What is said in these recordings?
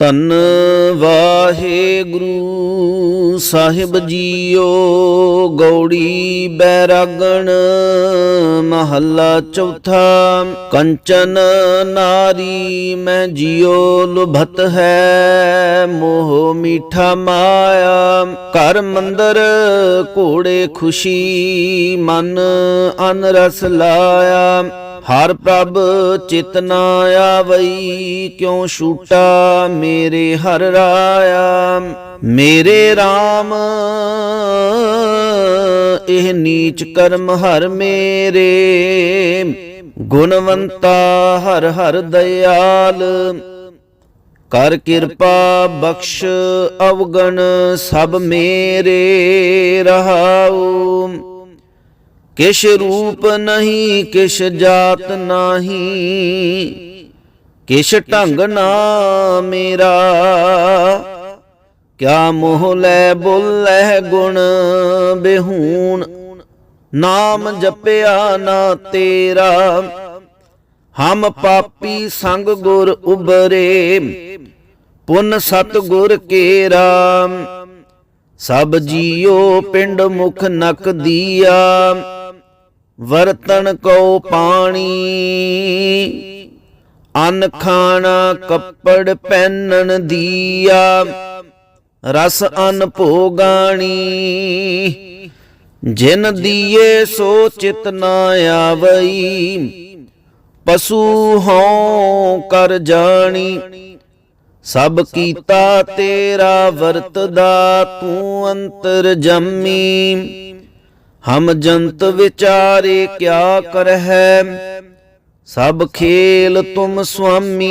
ਧੰਨ ਵਾਹਿਗੁਰੂ ਸਾਹਿਬ ਜੀਓ ਗੌੜੀ ਬੈਰਾਗਣ ਮਹੱਲਾ ਚੌਥਾ, ਕੰਚਨ ਨਾਰੀ ਮੈਂ ਜੀਓ ਲੁਭਤ ਹੈ, ਮੋਹ ਮੀਠਾ ਮਾਇਆ, ਘਰ ਮੰਦਰ ਘੋੜੇ ਖੁਸ਼ੀ ਮਨ ਅਨਰਸ ਲਾਇਆ। ਹਰ ਪ੍ਰਭ ਚਿਤਨਾ ਆਵਈ, ਕਿਉ ਛੂਟਾ ਮੇਰੇ ਹਰ ਰਾਇਆ? ਮੇਰੇ RAM ਇਹ ਨੀਚ ਕਰਮ ਹਰ ਮੇਰੇ। ਗੁਣਵੰਤਾ ਹਰ ਹਰ ਦਇਆਲ, ਕਰ ਕਿਰਪਾ ਬਖਸ਼ ਅਵਗਣ ਸਭ ਮੇਰੇ ਰਹਾਉ। ਕਿਛ ਰੂਪ ਨਹੀਂ, ਕਿਛ ਜਾਤ ਨਹੀਂ, ਕਿਛ ਢੰਗ ਨਾ ਮੇਰਾ। ਕਿਆ ਮੋਹ ਲੈ ਬੋਲੇ ਗੁਣ ਬਿਹੂਨ, ਨਾਮ ਜਪਿਆ ਨਾ ਤੇਰਾ। ਹਮ ਪਾਪੀ ਸੰਗ ਗੁਰ ਉਬਰੇ ਪੁਨ ਸਤ ਗੁਰ ਕੇਰਾ। ਸਭ ਜੀਓ ਪਿੰਡ ਮੁਖ ਨਕ ਦੀਆ। ਵਰਤਨ ਕੋ ਪਾਣੀ। ਅਨ ਖਾਣਾ ਕੱਪੜ ਪਹਿਨਣ ਦੀਆ। ਰਸ ਅਨ ਭੋਗਾਣੀ। ਜਿਨ ਦੀਏ ਸੋ ਚਿਤ ਨਾ ਆਵਈ। ਪਸ਼ੂ ਹਉ ਕਰ ਜਾਣੀ। ਸਭ ਕੀਤਾ ਤੇਰਾ ਵਰਤਦਾ ਤੂੰ ਅੰਤਰ ਜੰਮੀ। ਹਮ ਜੰਤ ਵਿਚਾਰੇ ਕਿਆ ਕਰਹਿ? ਸਭ ਖੇਲ ਤੁਮ ਸੁਆਮੀ।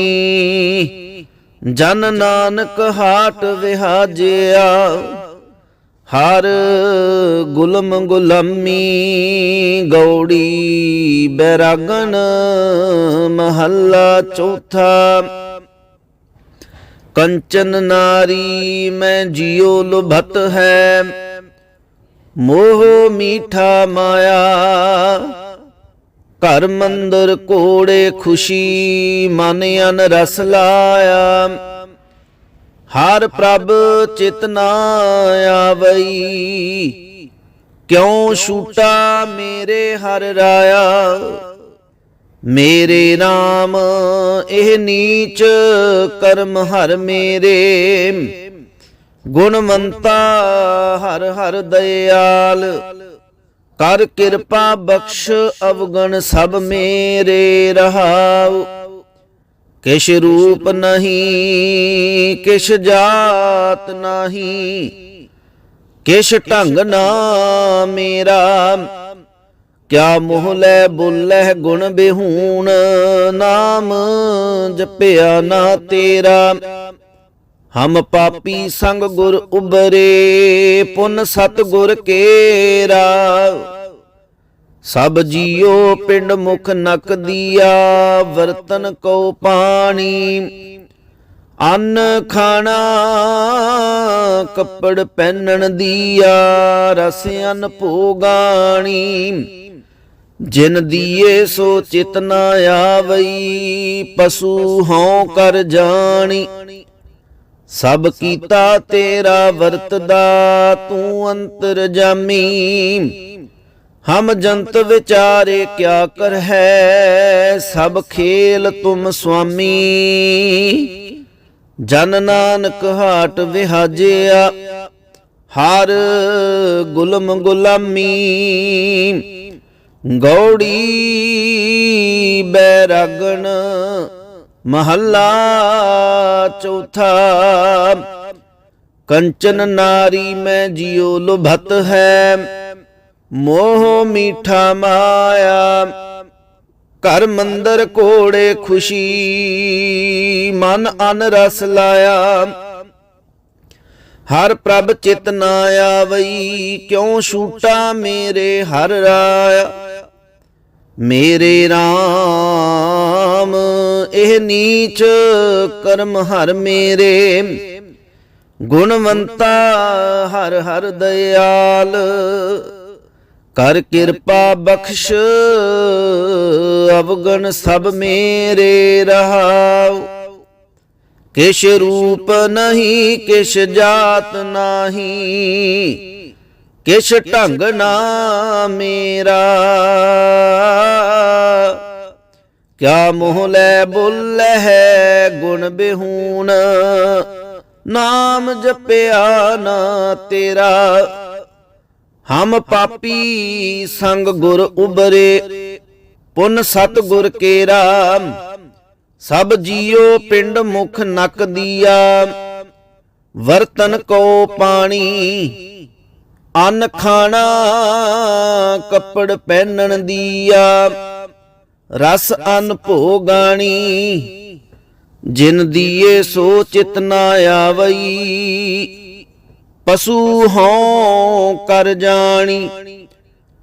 ਜਨ ਨਾਨਕ ਹਾਟ ਵਿਹਾਜਿਆ। ਹਰ ਗੁਲਮ ਗੁਲਾਮੀ। ਗੌੜੀ ਬੈਰਾਗਣ ਮਹੱਲਾ ਚੌਥਾ। ਕੰਚਨ ਨਾਰੀ ਮੈਂ ਜਿਉ ਲੁਭਤ ਹੈ। ਮੋਹ ਮੀਠਾ ਮਾਇਆ, ਘਰ ਮੰਦਰ ਕੋੜੇ ਖੁਸ਼ੀ, ਮਨ ਅਨ ਰਸ ਲਾਇਆ। ਹਰ ਪ੍ਰਭ ਚਿਤਨਾ ਆਵਈ, ਕਿਉ ਛੂਟਾ ਮੇਰੇ ਹਰ ਰਾਇਆ? ਮੇਰੇ ਨਾਮ ਇਹ ਨੀਚ ਕਰਮ ਹਰ ਮੇਰੇ। ਗੁਣਵੰਤਾ ਹਰ ਹਰ ਦਇਆਲ, ਕਰ ਕਿਰਪਾ ਬਖਸ਼ ਅਵਗਣ ਸਭ ਮੇਰੇ ਰਹਾਉ। ਕਿਛ ਰੂਪ ਨਹੀਂ, ਕਿਛ ਜਾਤ ਨਹੀਂ, ਕਿਛ ਢੰਗ ਨਾ ਮੇਰਾ। ਕਿਆ ਮੋਹ ਲੈ ਬੁੱਲਹਿ ਗੁਣ ਬਿਹੂਣ ਨਾਮ ਜਪਿਆ ਨਾ ਤੇਰਾ। ਹਮ ਪਾਪੀ ਸੰਗ ਗੁਰ ਉਬਰੇ ਪੁੰਨ ਸਤ ਗੁਰ ਕੇਰਾ। ਸਭ ਜੀਓ ਪਿੰਡ ਮੁਖ ਨਕ ਦੀਆ, ਵਰਤਨ ਕੋ ਪਾਣੀ। ਅੰਨ ਖਾਣਾ, ਕੱਪੜ ਪਹਿਨਣ ਦੀਆ, ਰਸ ਅਨ ਭੋਗਾਣੀ। ਜਿਨ ਦੀਏ ਸੋ ਚਿਤਨਾ ਆਵਈ, ਪਸ਼ੂ ਹਉ ਕਰ ਜਾਣੀ। ਸਭ ਕੀਤਾ ਤੇਰਾ ਵਰਤਦਾ ਤੂੰ ਅੰਤਰ ਜਾਮੀ ਹਮ ਜੰਤ ਵਿਚਾਰੇ ਕਿਆ ਕਰ ਹੈ? ਸਭ ਖੇਲ ਤੁਮ ਸੁਆਮੀ। ਜਨ ਨਾਨਕ ਹਾਟ ਵਿਹਾਜਿਆ। ਹਰ ਗੁਲਮ। ਗੁਲਾਮੀ। ਗੌੜੀ ਬੈਰਾਗਣ। ਮਹੱਲਾ ਚੌਥਾ, ਕੰਚਨ ਨਾਰੀ ਮੈਂ ਜਿਉ ਲੁਭਤ ਹੈ, ਮੋਹ ਮੀਠਾ ਮਾਇਆ, ਘਰ ਮੰਦਰ ਕੋੜੇ ਖੁਸ਼ੀ, ਮਨ ਅਨ ਰਸ ਲਾਇਆ। ਹਰ ਪ੍ਰਭ ਚਿਤ ਨਾ ਆਵਈ, ਕਿਉ ਛੂਟਾ ਮੇਰੇ ਹਰ ਰਾਇਆ? ਮੇਰੇ RAM ਇਹ ਨੀਚ ਕਰਮ ਹਰ ਮੇਰੇ। ਗੁਣਵੰਤਾ ਹਰ ਹਰ ਦਇਆਲ, ਕਰ ਕਿਰਪਾ ਬਖਸ਼, ਅਵਗਣ ਸਭ ਮੇਰੇ ਰਹਾਉ। ਕਿਛ ਰੂਪ ਨਹੀਂ, ਕਿਛ ਜਾਤ ਨਹੀਂ, ਕਿਛ ਢੰਗ ਨਾ ਮੇਰਾ। ਕਿਆ ਮੋਹ ਲੈ ਬੁੱਲੇ ਹੈ ਗੁਣ ਬਿਹੂਨ? ਨਾਮ ਜਪਿਆ ਨਾ ਤੇਰਾ। ਹਮ ਪਾਪੀ ਸੰਗ ਗੁਰ ਉਬਰੇ ਪੁਨ ਸਤ ਗੁਰ ਕੇਰਾ। ਸਭ ਜੀਉ ਪਿੰਡ ਮੁਖ ਨਕ ਦੀਆ। ਵਰਤਨ ਕੋ ਪਾਣੀ, ਅੰਨ ਖਾਣਾ ਕੱਪੜ ਪਹਿਨਣ ਦੀਆ। ਰਸ ਅੰਨ ਭੋਗਾਣੀ, ਜਿਨ ਦੀਏ ਸੋ ਚਿਤ ਨਾ ਆਵਈ। ਪਸ਼ੂ ਹਉ ਕਰ ਜਾਣੀ,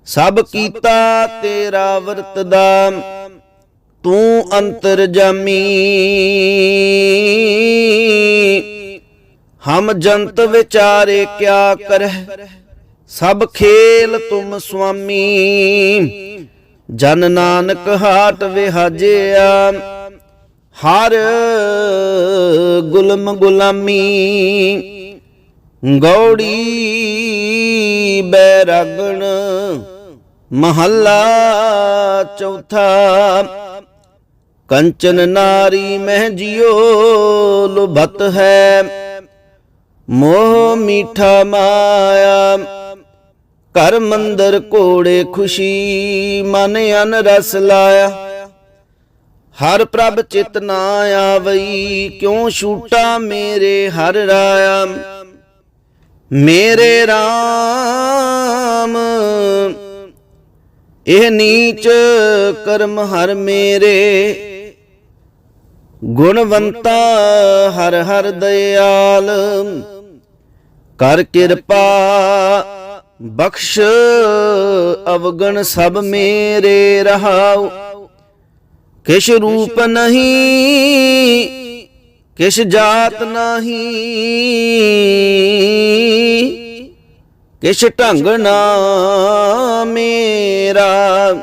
ਸਭ ਕੀਤਾ ਤੇਰਾ ਵਰਤਦਾ ਤੂੰ ਅੰਤਰ ਜਾਮੀ। ਹਮ ਜੰਤ ਵਿਚਾਰੇ ਕਿਆ ਕਰਹਿ, ਸਭ ਖੇਲ ਤੁਮ ਸੁਆਮੀ। ਜਨ ਨਾਨਕ ਹਾਟ ਵਿਹਾਜਿਆ, ਹਰ ਗੁਲਮ ਗੁਲਾਮੀ, ਗੌੜੀ ਬੈਰਗਣ, ਮਹੱਲਾ ਚੌਥਾ, ਕੰਚਨ ਨਾਰੀ ਮਹਿ ਜਿਉ ਲੁਭਤ ਹੈ, ਮੋਹ ਮੀਠਾ ਮਾਇਆ ਘਰ ਮੰਦਰ ਕੋੜੇ ਖੁਸ਼ੀ, ਮਨ ਅਨ ਰਸ ਲਾਇਆ। ਹਰ ਪ੍ਰਭ ਚਿਤ ਨਾ ਆਵਈ, ਕਿਉ ਛੂਟਾ ਮੇਰੇ ਹਰ ਰਾਇਆ? ਮੇਰੇ RAM ਇਹ ਨੀਚ ਕਰਮ ਹਰ ਮੇਰੇ। ਗੁਣਵੰਤਾ ਹਰ ਹਰ ਦਇਆਲ, ਕਰ ਕਿਰਪਾ ਬਖਸ਼ ਅਵਗਣ ਸਭ ਮੇਰੇ ਰਹਾਉ। ਕਿਛ ਰੂਪ ਨਹੀਂ, ਕਿਛ ਜਾਤ ਨਹੀਂ। ਕਿਛ ਢੰਗ ਨਾ ਮੇਰਾ।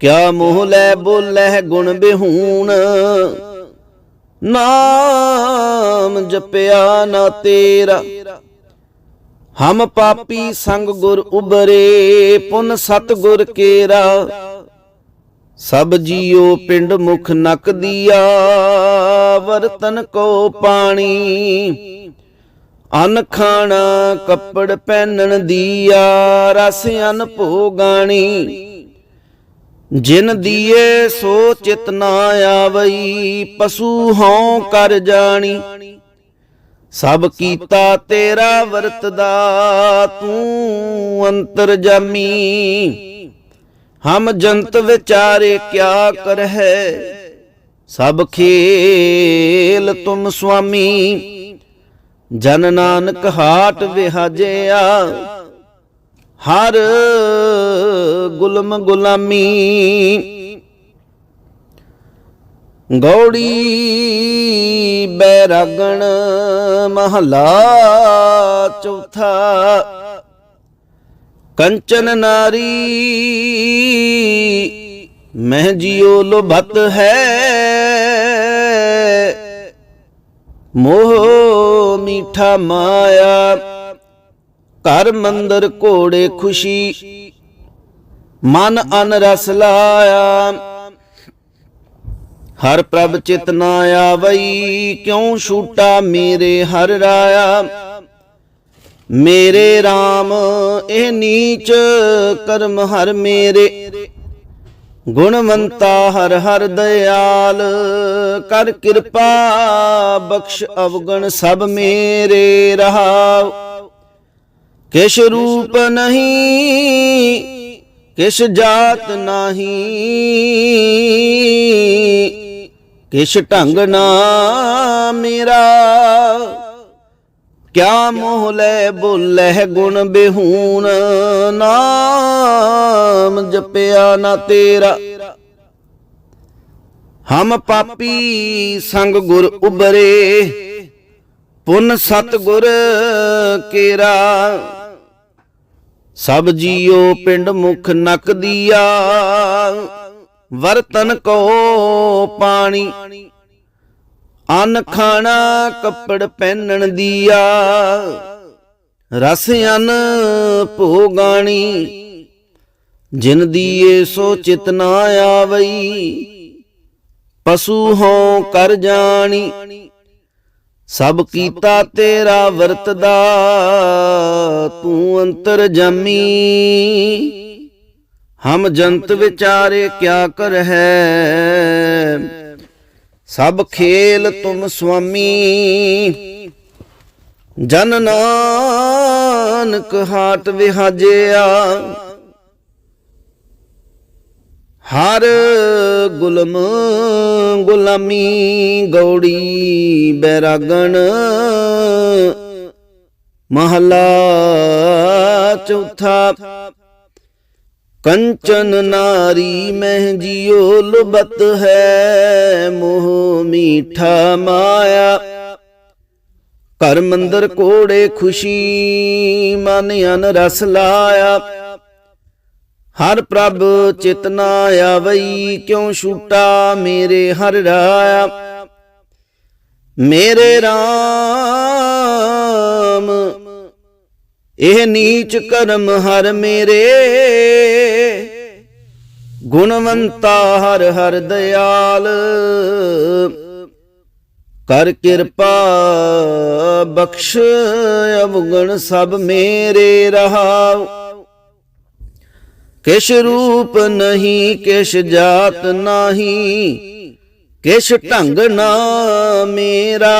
ਕਿਆ ਮੋਹ ਲੈ ਬੋਲੇ ਗੁਣ ਬਿਹੂਣ ਨਾਮ ਜਪਿਆ ਨਾ ਤੇਰਾ। ਹਮ ਪਾਪੀ ਸੰਗ ਗੁਰ ਉਬਰੇ, ਪੁਨ ਸਤ ਗੁਰ ਕੇਰਾ। ਸਭ ਜੀਉ ਪਿੰਡ ਮੁਖ ਨਕ ਦੀਆ, ਵਰਤਨ ਕੋ ਪਾਣੀ। ਅਨ ਖਾਣਾ ਕੱਪੜ ਪਹਿਨਣ ਦੀਆ, ਰਸ ਅਨ ਭੋਗਾਣੀ ਜਿਨ ਦੀਏ ਸੋ ਚਿਤ ਨਾ ਆਵਈ, ਪਸ਼ੂ ਹਉ ਕਰ ਜਾਣੀ। ਸਭ ਕੀਤਾ ਤੇਰਾ ਵਰਤਦਾ, ਤੂੰ ਅੰਤਰ ਜਾਮੀ। ਹਮ ਜੰਤ ਵਿਚਾਰੇ ਕਿਆ ਕਰਹਿ? ਸਭ ਖੇਲ ਤੁਮ ਸੁਆਮੀ। ਜਨ ਨਾਨਕ ਹਾਟ ਵਿਹਾਜਿਆ। ਹਰ ਗੁਲਮ ਗੁਲਾਮੀ। ਗੌੜੀ ਬੈਰਾਗਣ ਮਹਲਾ ਚੌਥਾ। ਕੰਚਨ ਨਾਰੀ, ਮਹਿ ਜਿਉ ਲੁਭਤ ਹੈ। ਮੋਹ ਮੀਠਾ ਮਾਇਆ, ਘਰ ਮੰਦਰ ਕੋੜੇ ਖੁਸ਼ੀ। ਮਨ ਅਨ ਰਸ ਲਾਇਆ। ਹਰ ਪ੍ਰਭ ਚਿਤ ਨਾ ਆਵਈ, ਕਿਉ ਛੂਟਾ ਮੇਰੇ ਹਰ ਰਾਇਆ? ਮੇਰੇ RAM ਇਹ ਨੀਚ ਕਰਮ ਹਰ ਮੇਰੇ। ਗੁਣਵੰਤਾ ਹਰ ਹਰ ਦਇਆਲ, ਕਰ ਕਿਰਪਾ ਬਖਸ਼ ਅਵਗਣ ਸਭ ਮੇਰੇ ਰਹਾਉ। ਕਿਛ ਰੂਪ ਨਹੀਂ, ਕਿਛ ਜਾਤ ਨਹੀਂ। ਕਿਛ ਢੰਗ ਨਾ ਮੇਰਾ? ਕਿਆ ਮੋਹ ਲੈ ਬੋਲੇ ਗੁਣ ਬਿਹੂਨ? ਨਾਮ ਜਪਿਆ ਨਾ ਤੇਰਾ। ਹਮ ਪਾਪੀ ਸੰਗ ਗੁਰ ਉਬਰੇ ਪੁੰਨ ਸਤ ਗੁਰ ਕੇਰਾ। ਸਭ ਜੀਓ ਪਿੰਡ ਮੁਖ ਨਕ ਦੀਆ। ਵਰਤਨ ਕੋ ਪਾਣੀ। ਅਨ ਖਾਣਾ ਕੱਪੜ ਪਹਿਨਣ ਦੀਆ। ਰਸ ਅਨ ਭੋਗਾਣੀ। ਜਿਨ ਦੀਏ ਸੋ ਚਿਤ ਨਾ ਆਵਈ। ਪਸ਼ੂ ਹੋਂ ਕਰ ਜਾਣੀ। ਸਭ ਕੀਤਾ ਤੇਰਾ ਵਰਤਦਾ। ਤੂੰ ਅੰਤਰ ਜਮੀ। ਹਮ ਜੰਤ ਵਿਚਾਰੇ ਕਿਆ ਕਰ ਹੈ ਸਭ ਖੇਲ ਤੁਮ ਸੁਆਮੀ। ਜਨ ਨਾਨਕ ਹਾਟ ਵਿਹਾਜਿਆ। ਹਰ ਗੁਲਮ ਗੁਲਾਮੀ ਗੌੜੀ ਬੈਰਾਗਣ। ਮਹਲਾ ਚੌਥਾ ਕੰਚਨ ਨਾਰੀ ਮਹਿ ਜਿਉ ਲੁਬਤ ਹੈ, ਮੋਹ ਮੀਠਾ ਮਾਇਆ। ਘਰ ਮੰਦਰ ਕੋੜੇ ਖੁਸ਼ੀ, ਮਨ ਅਨ ਰਸ ਲਾਇਆ। ਹਰ ਪ੍ਰਭ ਚਿਤਨਾ ਆਵਈ, ਕਿਉ ਛੂਟਾ ਮੇਰੇ ਹਰ ਰਾਇਆ। ਮੇਰੇ RAM ਇਹ ਨੀਚ ਕਰਮ ਹਰ ਮੇਰੇ। ਗੁਣਵੰਤਾ ਹਰ ਹਰ ਦਿਆਲ। ਕਰ ਕਿਰਪਾ ਬਖਸ਼ ਅਵਗਣ ਸਭ ਮੇਰੇ ਰਹਾਉ। ਕਿਛ ਰੂਪ ਨਹੀਂ, ਕਿਛ ਜਾਤ ਨਹੀਂ, ਕਿਛ ਢੰਗ ਨਾ ਮੇਰਾ।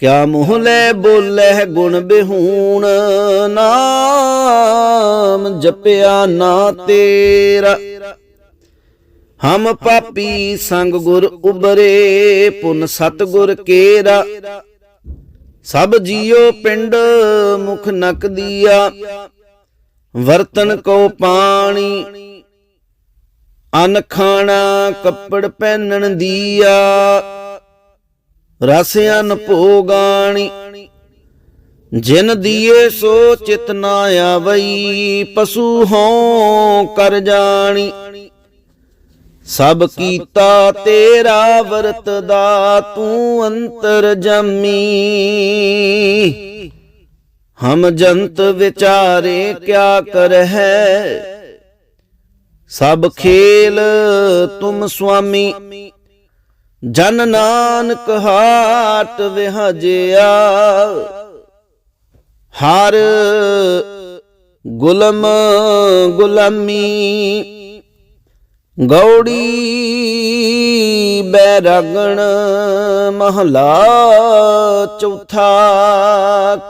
ਕਿਆ ਮੂੰਹ ਲੈ ਬੋਲੇ ਗੁਣ ਬਿਹੂਣ, ਨਾਮ ਜਪਿਆ ਨਾ ਤੇਰਾ। ਹਮ ਪਾਪੀ ਸੰਗ ਗੁਰ ਉਬਰੇ, ਪੁਨ ਸਤ ਗੁਰ ਕੇਰਾ। ਸਭ ਜੀਉ ਪਿੰਡ ਮੁਖ ਨਕ ਦੀਆ, ਵਰਤਨ ਕੋ ਪਾਣੀ, ਅਨ ਖਾਣਾ ਕੱਪੜ ਪਹਿਨਣ ਦੀਆ। ਰਸ ਅਨ ਜਿਨ ਦੀਏ ਸੋ ਚਿਤ ਨਾ ਆਵਈ, ਪਸ਼ੂ ਹੋਂ ਕਰ ਜਾਣੀ। ਸਭ ਕੀਤਾ ਤੇਰਾ ਵਰਤ ਦਾ, ਤੂੰ ਅੰਤਰ ਜਮੀ। ਹਮ ਜੰਤ ਵਿਚਾਰੇ ਕਿਆ ਕਰ ਹੈ ਸਭ ਖੇਲ ਤੁਮ ਸੁਆਮੀ। ਜਨ ਨਾਨਕ ਹਾਟ ਵਿਹਜਿਆ, ਹਰ ਗੁਲਮ ਗੁਲਾਮੀ ਗੌੜੀ ਬੈਰਗਣ ਮਹਲਾ ਚੌਥਾ,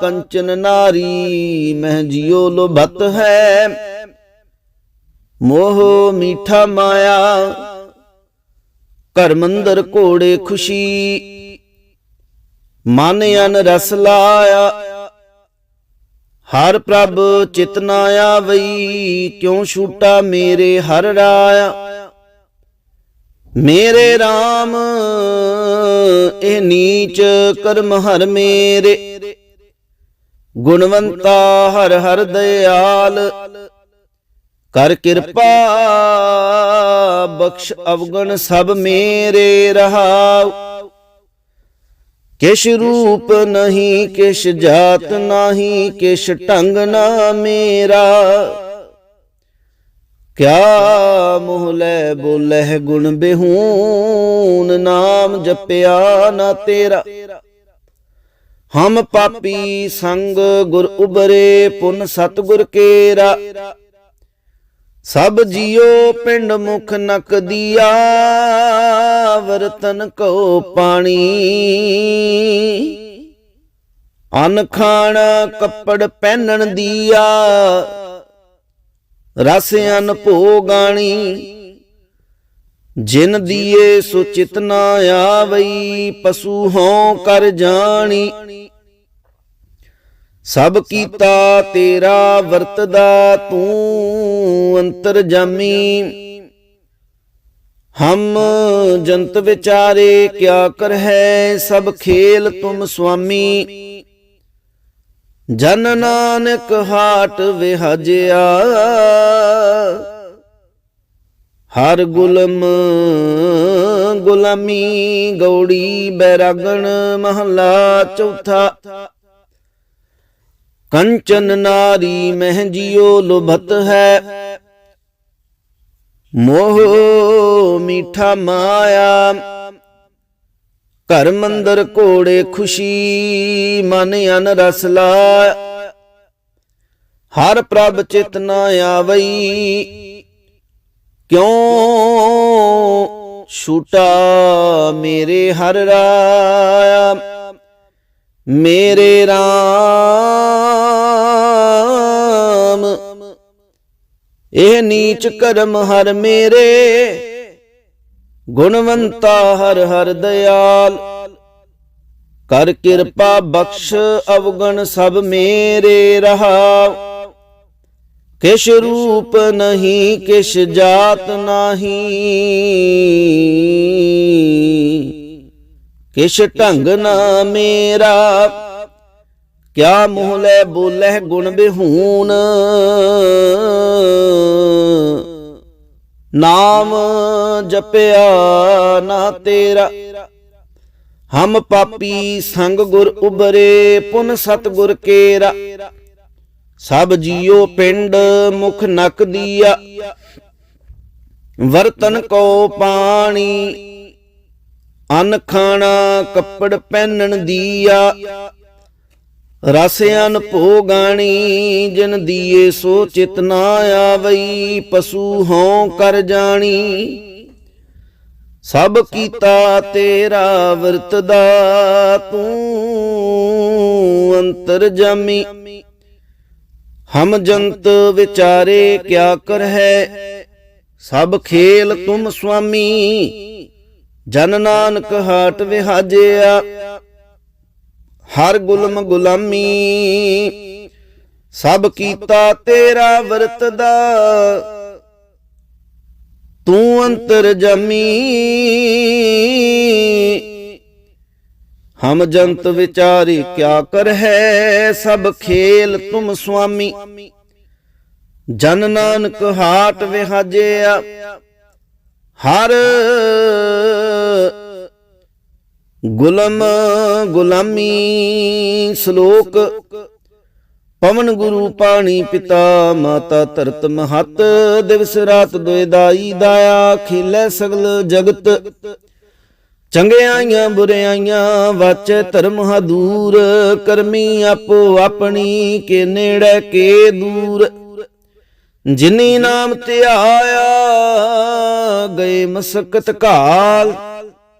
ਕੰਚਨ ਨਾਰੀ ਮਹਿ ਜਿਉ ਲੋਭਤ ਹੈ, ਮੋਹ ਮੀਠਾ ਮਾਇਆ ਘਰ ਮੰਦਰ ਘੋੜੇ ਖੁਸ਼ੀ। ਮਨ ਅਨ ਰਸ ਲਾਇਆ, ਹਰ ਪ੍ਰਭ ਚਿਤਨਾ ਆਵਈ, ਕਿਉ ਛੂਟਾ ਮੇਰੇ ਹਰ ਰਾਇਆ? ਮੇਰੇ RAM ਇਹ ਨੀਚ ਕਰਮ ਹਰ ਮੇਰੇ। ਗੁਣਵੰਤਾ ਹਰ ਹਰ ਦਿਆਲ ਕਰ ਕਿਰਪਾ, ਬਖਸ਼ ਅਵਗਣ ਸਭ ਮੇਰੇ ਰਹਾਉ। ਕਿਛ ਰੂਪ ਨਹੀਂ, ਕਿਛ ਜਾਤ ਨਹੀਂ, ਕਿਛ ਢੰਗ ਨਾ ਮੇਰਾ। ਕਿਆ ਮੋਹ ਲੈ ਬੋਲੇ ਗੁਣ ਬਿਹੂਨ, ਨਾਮ ਜਪਿਆ ਨਾ ਤੇਰਾ। ਹਮ ਪਾਪੀ ਸੰਗ ਗੁਰ ਉਬਰੇ ਪੁਨ ਸਤਗੁਰ ਕੇਰਾ। ਸਭ ਜੀਉ ਪਿੰਡ ਮੁਖ ਨਕ ਦੀਆ, ਵਰਤਨ ਕੋ ਪਾਣੀ। ਅਨ ਖਾਣਾ ਕੱਪੜ ਪਹਿਨਣ ਦੀਆ, ਰਸ ਅਨ ਭੋਗਾਣੀ ਜਿਨ ਦੀਏ ਸੋ ਚਿਤ ਨਾ ਆਵਈ, ਪਸ਼ੂ ਹੋਂ ਕਰ ਜਾਣੀ। ਸਭ ਕੀਤਾ ਤੇਰਾ ਵਰਤਦਾ ਤੂੰ ਅੰਤਰ ਜਾਮੀ। ਹਮ ਜੰਤ ਵਿਚਾਰੇ ਕਿਆ ਕਰ ਹੈ? ਸਭ ਖੇਲ ਤੁਮ ਸੁਆਮੀ। ਜਨ ਨਾਨਕ ਹਾਟ ਵਿਹਜਿਆ। ਹਰ ਗੁਲਮ ਗੁਲਾਮੀ ਗੌੜੀ ਬੈਰਾਗਣ ਮਹਲਾ ਚੌਥਾ। ਕੰਚਨ ਨਾਰੀ ਮਹਿ ਜਿਉ ਲੁਭਤ ਹੈ। ਮੋਹ ਮੀਠਾ ਮਾਇਆ, ਘਰ ਮੰਦਰ ਘੋੜੇ ਖੁਸ਼ੀ ਮਨ ਅਨ ਰਸ ਲਾ ਹਰ ਪ੍ਰਭ ਚਿਤ ਨਾ ਆਵਈ, ਕਿਉ ਛੂਟਾ ਮੇਰੇ ਹਰ ਰਾਇਆ? ਮੇਰੇ RAM ਇਹ ਨੀਚ ਕਰਮ ਹਰ ਮੇਰੇ। ਗੁਣਵੰਤਾ ਹਰ ਹਰ ਦਿਆਲ। ਕਰ ਕਿਰਪਾ ਬਖਸ਼ ਅਵਗਣ ਸਭ ਮੇਰੇ ਰਹਾ ਕਿਛ ਰੂਪ ਨਹੀਂ, ਕਿਛ ਜਾਤ ਨਹੀਂ। ਕਿਛ ਢੰਗ ਨਾ ਮੇਰਾ। ਕਿਆ ਮੂੰਹ ਲੈ ਬੋਲੇ ਗੁਣ ਬਿਹੂਨ? ਨਾਮ ਜਪਿਆ ਨਾ ਤੇਰਾ। ਹਮ ਪਾਪੀ ਸੰਗ ਗੁਰ ਉਬਰੇ ਪੁਨ ਸਤ ਗੁਰ ਕੇਰਾ। ਸਭ ਜੀਉ ਪਿੰਡ ਮੁਖ ਨਕ ਦੀਆ। ਵਰਤਨ ਕੋ ਪਾਣੀ ਅਨ ਖਾਣਾ ਕੱਪੜ ਪਹਿਨਣ ਦੀਆ। ਰਸਿਆਨ ਭੋਗਾਣੀ ਜਿਨ ਦੀਏ ਸੋ ਚਿਤ ਨਾ ਆਵਈ, ਪਸ਼ੂ ਹਉ ਕਰ ਜਾਣੀ। ਸਭ ਕੀਤਾ ਤੇਰਾ ਵਰਤਦਾ ਤੂੰ ਅੰਤਰ ਜਾਮੀ। ਹਮ ਜੰਤ ਵਿਚਾਰੇ ਕਿਆ ਕਰ ਹੈ, ਸਭ ਖੇਲ ਤੁਮ ਸੁਆਮੀ। ਜਨ ਨਾਨਕ ਹਾਟ ਵਿਹਾਜਿਆ ਹਰ ਗੁਲਮ ਗੁਲਾਮੀ, ਸਭ ਕੀਤਾ ਤੇਰਾ ਵਰਤਦਾ ਤੂੰ ਅੰਤਰ ਜਮੀ। ਹਮ ਜੰਤ ਵਿਚਾਰੀ ਕਿਆ ਕਰ ਹੈ, ਸਭ ਖੇਲ ਤੁਮ ਸੁਆਮੀ। ਜਨ ਨਾਨਕ ਹਾਟ ਵਿਹਾਜਿਆ, ਹਰ ਗੁਲਮ ਗੁਲਾਮੀ ਸ਼ਲੋਕ। ਪਵਨ ਗੁਰੂ ਪਾਣੀ ਪਿਤਾ, ਮਾਤਾ ਧਰਤ ਮਹਤ, ਦਿਵਸ ਰਾਤ ਦੋਇ ਦਾਈ ਦਾਇਆ ਖੇਲੇ ਸਗਲ ਜਗਤ। ਚੰਗਿਆਈਆਂ ਬੁਰਿਆਈਆਂ ਵਾਚੈ ਧਰਮ ਹਦੂਰ, ਕਰਮੀ ਆਪੋ ਆਪਣੀ ਕੇ ਨੇੜੇ ਕੇ ਦੂਰ। ਜਿਨੀ ਨਾਮ ਧਿਆਇਆ, ਗਏ ਮਸਕਤ ਕਾਲ